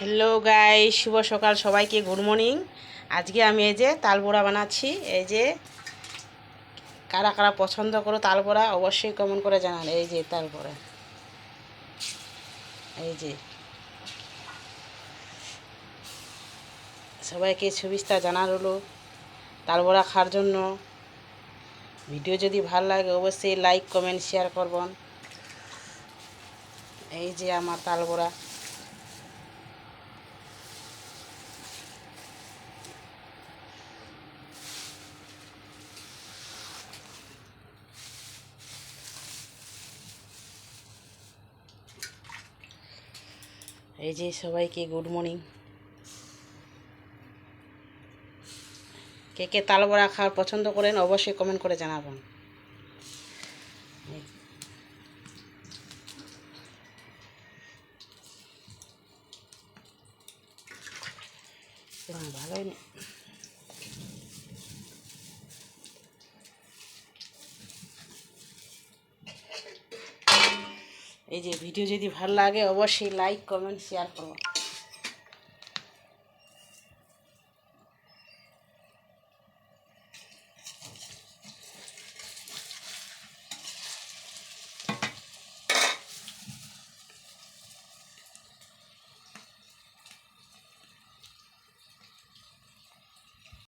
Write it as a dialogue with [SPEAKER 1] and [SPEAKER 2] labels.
[SPEAKER 1] Hello guy শুভ সকাল সবাইকে। Good morning আজকে আমি এই যে তালবোড়া বানাচ্ছি। এই যে কারা কারা পছন্দ করো তালবোড়া অবশ্যই কমেন্ট করে জানান। এই যে তালবোড়া। এই যে। সবাইকে শুভেচ্ছা জানার হলো তালবোড়া খাওয়ার জন্য। ভিডিও যদি ভালো লাগে অবশ্যই লাইক কমেন্ট শেয়ার করবেন। এই যে আমার তালবোড়া। এই যে সবাইকে গুড মর্নিং কে কে তালবড়া খাওয়ার পছন্দ করেন অবশ্যই কমেন্ট করে জানাবেন। ভালোই এই যে ভিডিও যদি ভালো লাগে অবশ্যই লাইক কমেন্ট শেয়ার করব